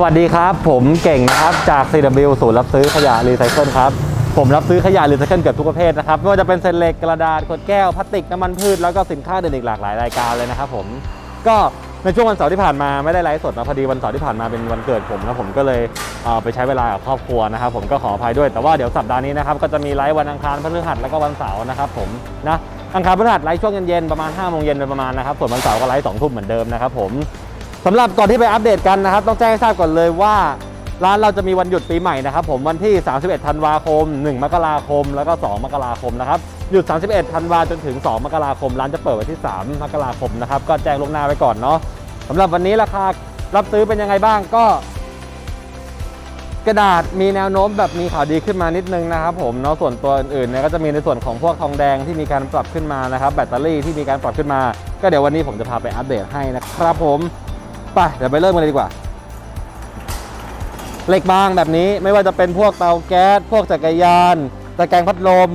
สวัสดีครับ ผมเก่งนะครับจาก CW ศูนย์รับซื้อขยะรีไซเคิลครับ ผมรับซื้อขยะรีไซเคิลเกือบทุกประเภทนะครับ ไม่ว่าจะเป็นเศษเหล็กกระดาษขวดแก้วพลาสติกน้ำมันพืชแล้วก็สินค้าอื่นอีกหลากหลายรายการเลยนะครับผมก็ในช่วงวันเสาร์ที่ผ่านมาไม่ได้ไลฟ์สดนะพอดีวันเสาร์ที่ผ่านมาเป็นวันเกิดผมนะผมก็เลยเไปใช้เวลากับครอบครัวนะครับผมก็ขออภัยด้วยแต่ว่าเดี๋ยวสัปดาห์นี้นะครับก็จะมีไลฟ์วันอังคารพฤหัสแล้วก็วันเสาร์นะครับผมนะอังคารพฤหัสไลฟ์ช่วงเย็นๆประมาณ5โมงเย็นประมาณนะครับส่วนวันเสาร์ก็ไลฟ์2ทุ่มเหมือนเดิมนะครับผม สำหรับก่อนที่ไปอัปเดตกันนะครับ ต้องแจ้งให้ทราบก่อนเลยว่า ร้านเราจะมีวันหยุดปีใหม่นะครับผมวันที่ 31 ธันวาคม 1 มกราคม แล้วก็ 2 มกราคมนะครับหยุด 31 ธันวาจนถึง 2 มกราคม ร้านจะเปิดวันที่ 3 มกราคมนะครับก็แจ้งล่วงหน้าไว้ก่อนเนาะสำหรับวันนี้ราคารับซื้อเป็นยังไงบ้างก็ กระดาษมีแนวโน้มแบบมีข่าวดีขึ้นมานิดนึงนะครับผมเนาะส่วนตัวอื่นๆเนี่ยก็จะมีในส่วนของพวกทองแดงที่มีการปรับขึ้นมานะครับ แบตเตอรี่ที่มีการปรับขึ้นมา ก็เดี๋ยววันนี้ผมจะพาไปอัปเดตให้นะครับผม ไปเดี๋ยวไปเริ่มกันเลยดีกว่า เหล็กบางแบบนี้ไม่ว่าจะเป็นพวกเตาแก๊ส พวกจักรยานตะแกรงพัดลม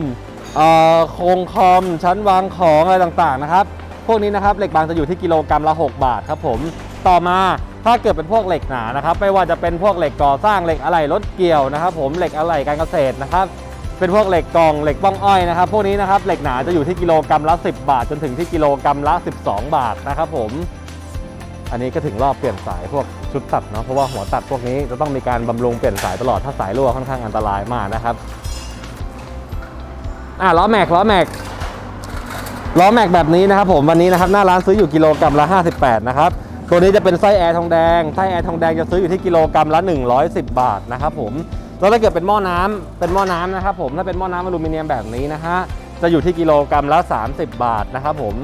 โครงคอมชั้นวางของอะไรต่างๆนะครับ พวกนี้นะครับเหล็กบางจะอยู่ที่กิโลกรัมละ 6 บาทครับผมต่อมาถ้าเกิดเป็นพวกเหล็กหนานะครับไม่ว่าจะเป็นพวกเหล็กก่อสร้างเหล็กอะไหล่รถเกี่ยวนะครับ ผมเหล็กอะไหล่การเกษตรนะครับ เป็นพวกเหล็กกองเหล็กบ้องอ้อยนะครับ พวกนี้นะครับเหล็กหนาจะอยู่ที่กิโลกรัมละ 10 บาท จนถึงที่กิโลกรัมละ 12 บาทนะครับผม อันนี้ก็ถึงรอบเปลี่ยนสายพวกชุดตัดเนาะเพราะว่าหัวตัดพวกนี้จะต้องมีการบำรุงเปลี่ยนสายตลอดถ้าสายรั่วค่อนข้างอันตรายมากนะครับอะล้อแม็กล้อแม็กล้อแม็กแบบนี้นะครับผมวันนี้นะครับหน้าร้านซื้ออยู่กิโลกรัมละ 58 นะครับตัวนี้จะเป็นไส้แอร์ทองแดงไส้แอร์ทองแดงจะซื้ออยู่ที่กิโลกรัมละ 110 บาทนะครับผมแล้วถ้าเกิดเป็นหม้อน้ำเป็นหม้อน้ำนะครับผมถ้าเป็นหม้อน้ำอลูมิเนียมแบบนี้นะฮะจะอยู่ที่กิโลกรัมละ 30 บาทนะครับผม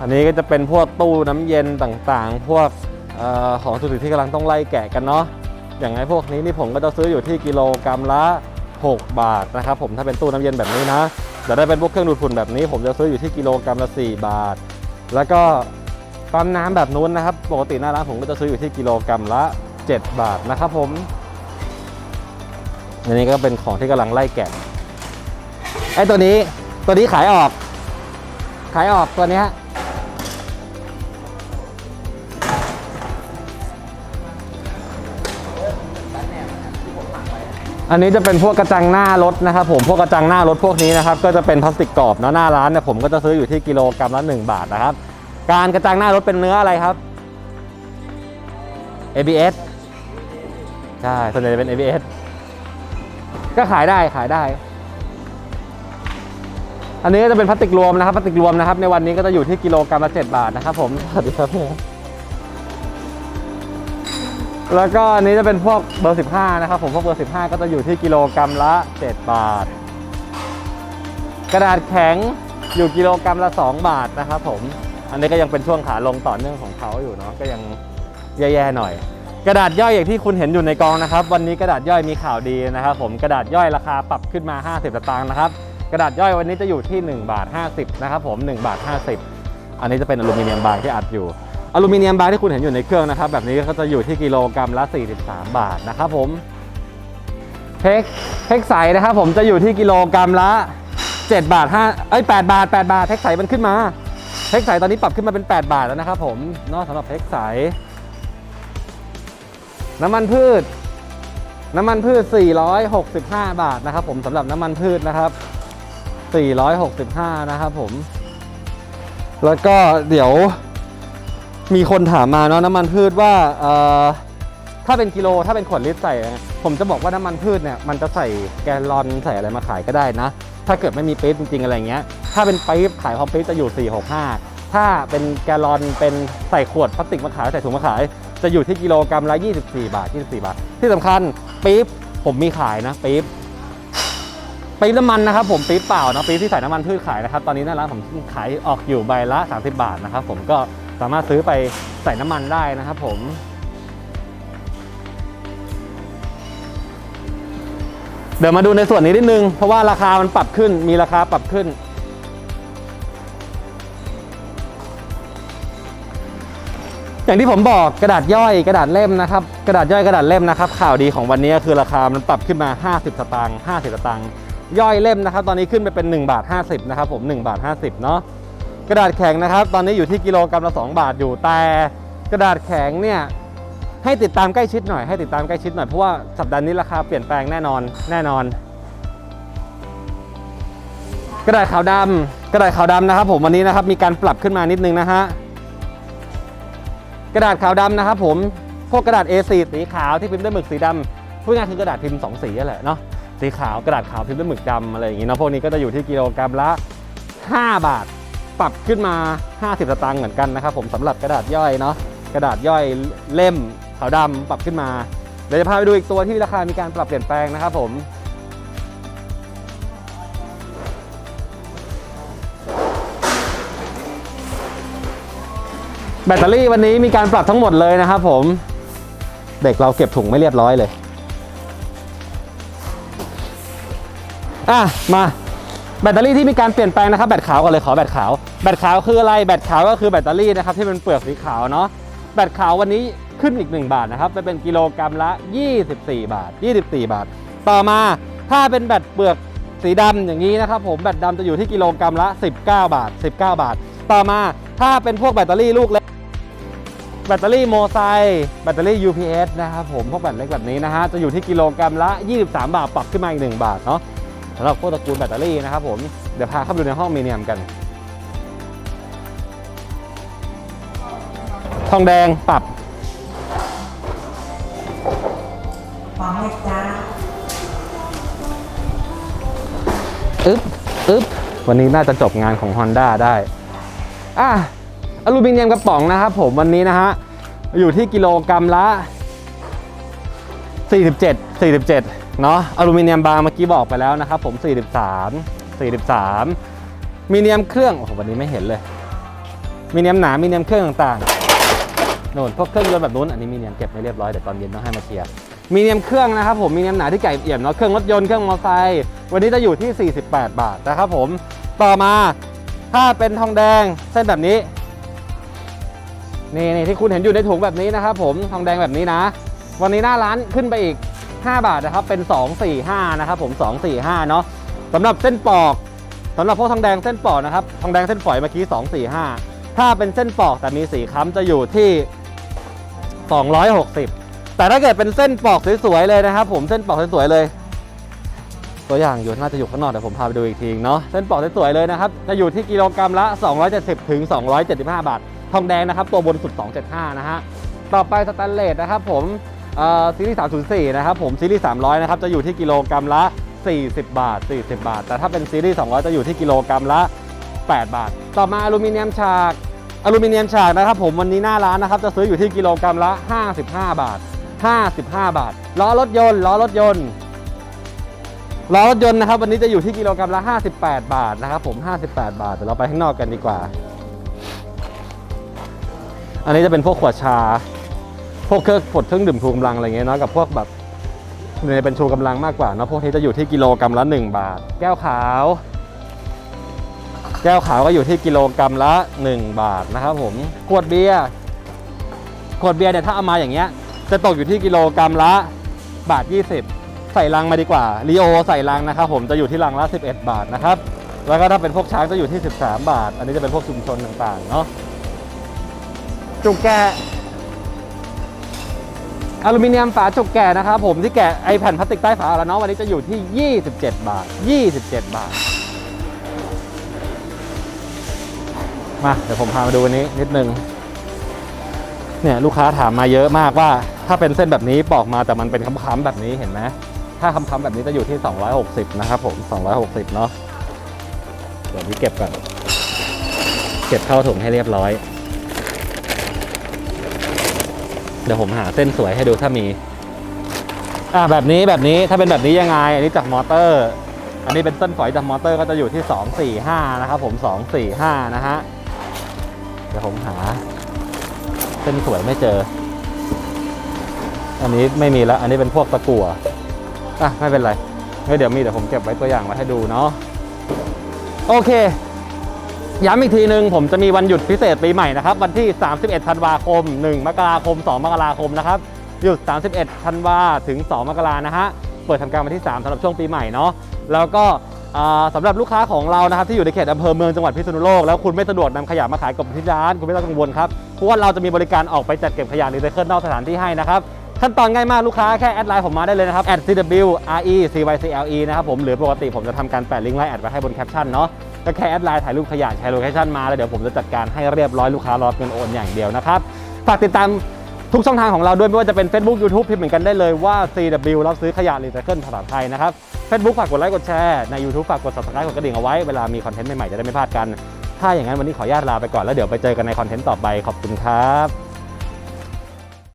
อันนี้ก็จะเป็นพวกตู้น้ำเย็นต่างๆ พวกออของสุดที่กำลังต้องไล่แกะกันเนาะ อย่างไงพวกนี้นี่ผมก็จะซื้ออยู่ที่กิโลกรัมละ 6 บาทนะครับผมถ้าเป็นตู้น้ำเย็นแบบนี้นะแต่ถ้าเป็นพวกเครื่องดูดฝุ่นแบบนี้ ผมจะซื้ออยู่ที่กิโลกรัมละ 4 บาท แล้วก็ปั๊มน้ำแบบนู้นนะครับ ปกติหน้าร้านผมก็จะซื้ออยู่ที่กิโลกรัมละ 7 บาทนะครับผมอันนี้ก็เป็นของที่กำลังไล่แกะไอ้ตัวนี้ตัวนี้ขายออก ขายออกตัวเนี้ อันนี้จะเป็นพวกกระจังหน้ารถนะครับผมพวกกระจังหน้ารถพวกนี้นะครับก็จะเป็นพลาสติกกรอบเนาะหน้าร้านเนี่ยผมก็จะซื้ออยู่ที่กิโลกรัมละ1 บาทนะครับ การกระจังหน้ารถเป็นเนื้ออะไรครับ ABS ใช่ส่วนใหญ่จะเป็น ABS ก็ขายได้ขายได้ อันนี้ก็จะเป็นพลาสติกรวมนะครับพลาสติกรวมนะครับ ในวันนี้ก็จะอยู่ที่กิโลกรัมละ7บาทนะครับผมสวัสดีครับ แล้วก็อันนี้จะเป็นพวกเบอร์ 15 นะครับผมพวกเบอร์ 15 ก็จะอยู่ที่กิโลกรัมละ 7 บาท กระดาษแข็งอยู่กิโลกรัมละ 2 บาทนะครับผม อันนี้ก็ยังเป็นช่วงขาลงต่อเนื่องของเขาอยู่เนาะก็ยังแย่ๆหน่อย กระดาษย่อยอย่างที่คุณเห็นอยู่ในกองนะครับ วันนี้กระดาษย่อยมีข่าวดีนะครับผมกระดาษย่อยราคาปรับขึ้นมา 50สตางค์นะครับกระดาษย่อยวันนี้จะอยู่ที่1บาท50นะครับผม1บาท50 อันนี้จะเป็นอลูมิเนียมบางที่อัดอยู่ อลูมิเนียมบางที่คุณเห็นอยู่ในเครื่องนะครับ แบบนี้ก็จะอยู่ที่กิโลกรัมละ 43 บาทนะครับผมเพกเพกใสนะครับผมจะอยู่ที่กิโลกรัมละ 7 บาท5เอ้ย8บาท 8 บาทเพกใสมันขึ้นมาเพกใสตอนนี้ปรับขึ้นมาเป็น 8 บาทแล้วนะครับผมเนอกสำหรับเพกใสน้ำมันพืช น้ำมันพืช 465 บาทนะครับผมสำหรับน้ำมันพืชนะครับ 465 นะครับผม แล้วก็เดี๋ยว มีคนถามมาเนาะน้ำมันพืชว่าถ้าเป็นกิโลถ้าเป็นขวดลิตรใส่ ผมจะบอกว่าน้ำมันพืชเนี่ยมันจะใส่แกลลอนใส่อะไรมาขายก็ได้นะ ถ้าเกิดไม่มีปี๊บจริงๆอะไรเงี้ย ถ้าเป็นปี๊บขายพอมปี๊บจะอยู่ 465 ถ้าเป็นแกลลอนเป็นใส่ขวดพลาสติกมาขายใส่ถุงมาขาย จะอยู่ที่กิโลกรัมละ 24 บาท 24 บาท ที่สำคัญปี๊บผมมีขายนะปี๊บปี๊บน้ำมันนะครับผมปี๊บเปล่านะปี๊บที่ใส่น้ำมันพืชขายนะครับตอนนี้หน้าร้านผมขายออกอยู่ใบละ 30 บาทนะครับผมก็ สามารถซื้อไปใส่น้ำมันได้นะครับผม เดี๋ยวมาดูในส่วนนี้นิดนึง เพราะว่าราคามันปรับขึ้น มีราคาปรับขึ้น อย่างที่ผมบอกกระดาษย่อยกระดาษเล่มนะครับ กระดาษย่อยกระดาษเล่มนะครับ ข่าวดีของวันนี้คือราคามันปรับขึ้นมา 50 สตางค์50 สตางค์ย่อยเล่มนะครับ ตอนนี้ขึ้นไปเป็น 1 บาท 50 นะครับผม 1 บาท 50 เนาะ กระดาษแข็งนะครับ ตอนนี้อยู่ที่กิโลกรัมละ 2 บาทอยู่แต่กระดาษแข็งเนี่ยให้ติดตามใกล้ชิดหน่อยให้ติดตามใกล้ชิดหน่อย เพราะว่าสัปดาห์นี้ราคาเปลี่ยนแปลงแน่นอนแน่นอน กระดาษขาวดำกระดาษขาวดำนะครับ ผมวันนี้นะครับมีการปรับขึ้นมานิดนึงนะฮะกระดาษขาวดำนะครับ ผมพวกกระดาษ A4 สีขาวที่พิมพ์ด้วยหมึกสีดำพูดง่ายคือกระดาษพิมพ์สองสีนั่นแหละเนาะสีขาวกระดาษขาวพิมพ์ด้วยหมึกดำอะไรอย่างงี้เนาะพวกนี้ก็จะอยู่ที่กิโลกรัมละ 5 บาท ปรับขึ้นมา 50 สตางค์เหมือนกันนะครับผมสำหรับกระดาษย่อยเนาะกระดาษย่อยเล่มขาวดำปรับขึ้นมาเดี๋ยวจะพาไปดูอีกตัวที่ราคามีการปรับเปลี่ยนแปลงนะครับผมแบตเตอรี่วันนี้มีการปรับทั้งหมดเลยนะครับผม เด็กเราเก็บถุงไม่เรียบร้อยเลย อะ มา แบตเตอรี่ที่มีการเปลี่ยนแปลงนะครับแบตขาวก่อนเลยขอแบตขาวแบตขาวคืออะไรแบตขาวก็คือแบตเตอรี่นะครับที่เป็นเปลือกสีขาวเนาะแบตขาววันนี้ขึ้นอีก 1 บาทนะครับไปเป็นกิโลกรัมละ 24 บาท 24 บาท ต่อมาถ้าเป็นแบตเปลือกสีดำอย่างนี้นะครับผมแบตดำจะอยู่ที่กิโลกรัมละ 19 บาท 19 บาท ต่อมาถ้าเป็นพวกแบตเตอรี่ลูกเล็กแบตเตอรี่โมไซแบตเตอรี่ UPS นะครับผมพวกแบตเล็กแบบนี้นะฮะจะอยู่ที่กิโลกรัมละ 23 บาทปรับขึ้นมาอีก 1 บาทเนาะ สำหรับพวกตระกูลแบตเตอรี่นะครับผม เดี๋ยวพาเข้าไปดูในห้องมีเนียมกัน ทองแดงปรับฟังไหมจ้าอึ๊บอึ๊บวันนี้น่าจะจบงานของ Honda ได้อะอลูมิเนียมกระป๋องนะครับผมวันนี้นะฮะ อยู่ที่กิโลกรัมละ 47 47 เนาะอลูมิเนียมบางเมื่อกี้บอกไปแล้วนะครับผม 43 43 มีเนียมเครื่องโอ้โหวันนี้ไม่เห็นเลย มีเนียมหนา มีเนียมเครื่องต่างๆโน่นพวกเครื่องยนต์แบบนู้นอันนี้มีเนียมเก็บไม่เรียบร้อยเดี๋ยวตอนเย็นต้องให้มาเคลียร์มีเนียมเครื่องนะครับผมมีเนียมหนาที่ไก่เอี่ยมเนาะเครื่องรถยนต์เครื่องมอเตอร์ไซค์วันนี้จะอยู่ที่ 48 บาทนะครับผมต่อมาถ้าเป็นทองแดงเส้นแบบนี้นี่นี่ที่คุณเห็นอยู่ในถุงแบบนี้นะครับผมทองแดงแบบนี้นะ วันนี้หน้าร้านขึ้นไปอีก 5 บาทนะครับ เป็น 245 นะครับผม 245 เนาะสำหรับเส้นปอกสำหรับพวกทองแดงเส้นปอกนะครับทองแดงเส้นฝอยเมื่อกี้ 245 ถ้าเป็นเส้นปอกแต่มีสีค้ำจะอยู่ที่ 260 แต่ถ้าเกิดเป็นเส้นปอกสวยๆเลยนะครับ ผมเส้นปอกสวยๆเลย ตัวอย่างอยู่น่าจะอยู่ข้างนอกเดี๋ยวผมพาไปดูอีกทีเนาะเส้นปอกสวยๆเลยนะครับจะอยู่ที่กิโลกรัมละ 270ถึง275 บาท ทองแดงนะครับ ตัวบนสุด 275 นะฮะต่อไปสแตนเลสนะครับผม ซีรีส์304 นะครับผมซีรีส์ 300 นะครับจะอยู่ที่กิโลกรัมละ 40 บาท 40 บาท แต่ถ้าเป็นซีรีส์ 200 จะอยู่ที่กิโลกรัมละ 8 บาท ต่อมาอลูมิเนียมฉากอลูมิเนียมฉากนะครับผมวันนี้หน้าร้านนะครับจะซื้ออยู่ที่กิโลกรัมละ 55 บาท 55 บาท ล้อรถยนต์ล้อรถยนต์ล้อรถยนต์นะครับวันนี้จะอยู่ที่กิโลกรัมละ 58 บาทนะครับผม 58 บาทเดี๋ยวเราไปข้างนอกกันดีกว่า อันนี้จะเป็นพวกขวดชา พวกเครื่องกดเครื่องดื่มชูกำลังอะไรเงี้ยเนาะกับพวกแบบเนี่ยเป็นชูกำลังมากกว่าเนาะพวกนี้จะอยู่ที่กิโลกรัมละ 1 บาท แก้วขาว แก้วขาวก็อยู่ที่กิโลกรัมละ 1 บาทนะครับผมขวดเบียร์ขวดเบียร์เนี่ยถ้าเอามาอย่างเงี้ยจะตกอยู่ที่กิโลกรัมละบาท 20 ใส่ลังมาดีกว่าลีโอใส่ลังนะครับผมจะอยู่ที่ลังละ 11 บาทนะครับแล้วก็ถ้าเป็นพวกช้างจะอยู่ที่ 13 บาท อันนี้จะเป็นพวกชุมชนต่างๆเนาะจุกแกะ อลูมิเนียมฝาจุกแกะนะครับผมที่แกะไอแผ่นพลาสติกใต้ฝาแล้วเนาะวันนี้จะอยู่ที่ 27 บาท 27 บาท มาเดี๋ยวผมพามาดูวันนี้นิดนึงเนี่ยลูกค้าถามมาเยอะมากว่า ถ้าเป็นเส้นแบบนี้ปอกมาแต่มันเป็นค้ำๆแบบนี้เห็นไหมถ้าค้ำๆแบบนี้จะอยู่ที่ 260 นะครับผม 260 เนาะเดี๋ยวนี้เก็บก่อนเก็บเข้าถุงให้เรียบร้อย เดี๋ยวผมหาเส้นสวยให้ดูถ้ามี อ่าแบบนี้แบบนี้ถ้าเป็นแบบนี้ยังไง อันนี้จากมอเตอร์ อันนี้เป็นเส้นฝอยจากมอเตอร์ก็จะอยู่ที่ 245 นะครับผม 245 นะฮะ เดี๋ยวผมหา เส้นสวยไม่เจอ อันนี้ไม่มีแล้ว อันนี้เป็นพวกตะกั่วอะไม่เป็นไรเดี๋ยวมีเดี๋ยวผมเก็บไว้ตัวอย่างไว้ให้ดูเนาะโอเค ย้ำอีกทีหนึ่งผมจะมีวันหยุดพิเศษปีใหม่นะครับวันที่ 31 ธันวาคม 1 มกราคม 2 มกราคมนะครับหยุด 31 ธันวาถึง 2 มกรานะฮะเปิดทำการวันที่ 3สำหรับช่วงปีใหม่เนาะแล้วก็อ่าสำหรับลูกค้าของเรานะครับที่อยู่ในเขตอำเภอเมืองจังหวัดพิษณุโลกแล้วคุณไม่สะดวกนำขยะมาขายกับที่ร้าน คุณไม่ต้องกังวลครับเพราะว่าเราจะมีบริการออกไปจัดเก็บขยะรีไซเคิลนอกสถานที่ให้นะครับขั้นตอนง่ายมากลูกค้าแค่แอดไลน์ผมมาได้เลยนะครับ @cw re cycle นะครับผมหรือปกติผมจะทำการแปะลิงก์ไลน์แอดไว้ให้บนแคปชั่นเนาะ ก็แค่แอดไลน์ถ่ายรูปขยะแชร์โลเคชั่นมาแล้วเดี๋ยวผมจะจัดการให้เรียบร้อยลูกค้ารอเงินโอนอย่างเดียวนะครับฝากติดตามทุกช่องทางของเราด้วยไม่ว่าจะเป็น Facebook YouTube พิมพ์เหมือนกันได้เลยว่า CW รับซื้อขยะรีไซเคิลภาษาไทยนะครับ Facebook ฝากกดไลค์กดแชร์ใน YouTube ฝากกด subscribe กดกระดิ่งเอาไว้เวลามีคอนเทนต์ใหม่ๆจะได้ไม่พลาดกัน ถ้าอย่างนั้นวันนี้ขออนุญาตลาไปก่อนแล้วเดี๋ยวไปเจอกันในคอนเทนต์ต่อไปขอบคุณครับ